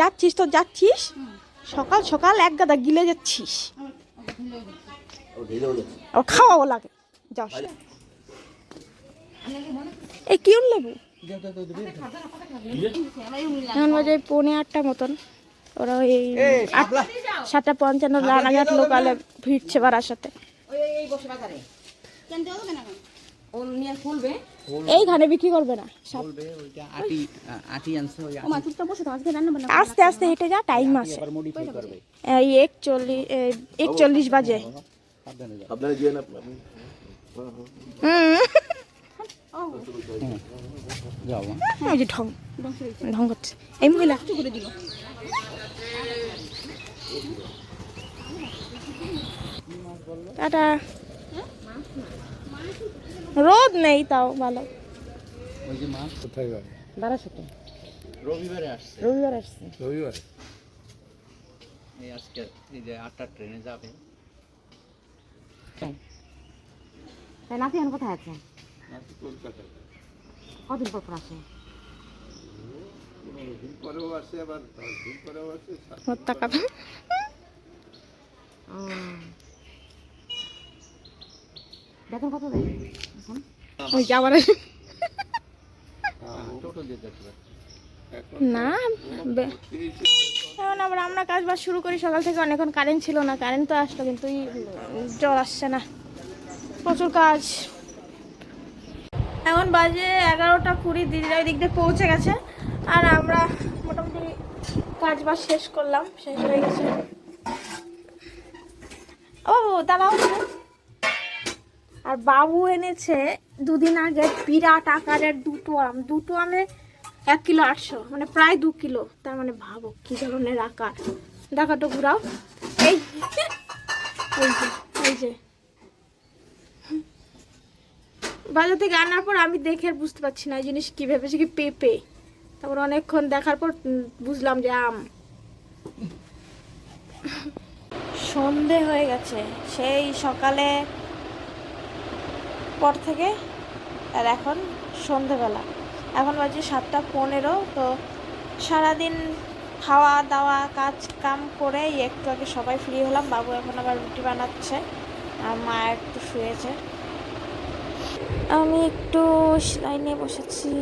যাচ্ছিস তো যাচ্ছিস? সকাল সকাল এক গাদা গিলে যাচ্ছিস। খাওয়াও লাগে। যাস। এই কি লেবু? এখন বাজে পৌনে আটটা মতন। ওরা এই সাতটা পঞ্চান্ন রানাঘাট লোকালে ভিড়ছে বাড়ার সাথে। এইখানে বিক্রি করবে না। সাত- ওইটা আটি আটি আনছে ওই আস্তে আস্তে হেঁটে যা টাইম আছে। এই একচল্লিশ একচল্লিশ বাজে। সাবধানে আপনারা গিয়ে না। হুম। ওই যে ঢং। ঢং করছে এই মহিলা টাটা। রোদ নেই তাও ভালো। ওই যে মা কোথায় যাবে বারাসাতে। রবিবারে আসছে। রবিবার আসছে। রবিবার? এই আজকে এই যে আটটা ট্রেনে যাবে। তাই নাতি এখন কোথায় আছে? কদিন পর পর আসে? দিন পরেও আসে আবার দশ দিন পরেও আসে সাত- ওর টাকা উম। বেতন কত দেয়? এখন ওই না এখন আবার আমরা কাজ বাজ শুরু করি সকাল থেকে অনেকক্ষণ কারেন্ট ছিল না কারেন্ট তো আসলো কিন্তু জল আসছে না। প্রচুর কাজ। এখন বাজে এগারোটা কুড়ি দিদিরা ওই দিক দিয়ে পৌঁছে গেছে। আর আমরা মোটামুটি কাজ বাজ শেষ করলাম শেষ হয়ে গেছে। ও দাঁড়াও একটু। আর বাবু এনেছে দুদিন আগে বিরাট আকারের দুটো আম। দুটো আমে এক কিলো আটশো মানে প্রায় দু কিলো। তার মানে ভাবো কি ধরনের আকার। দেখাটো ঘুরাও। এই যে এই যে। বাজার থেকে আনার পর আমি দেখে বুঝতে পারছি না এই জিনিস কি ভেবেছি কি পেঁপে। তারপর অনেকক্ষণ দেখার পর বুঝলাম যে আম। সন্ধে হয়ে গেছে। সেই সকালে পর থেকে আর এখন সন্ধেবেলা। এখন বাজে সাতটা পনেরো, তো সারাদিন খাওয়া দাওয়া কাজ কাম করে একটু আগে সবাই ফ্রি হলাম। বাবু এখন আবার রুটি বানাচ্ছে, আর মা একটু শুয়েছে। আমি একটু সেলাই নিয়ে বসেছি।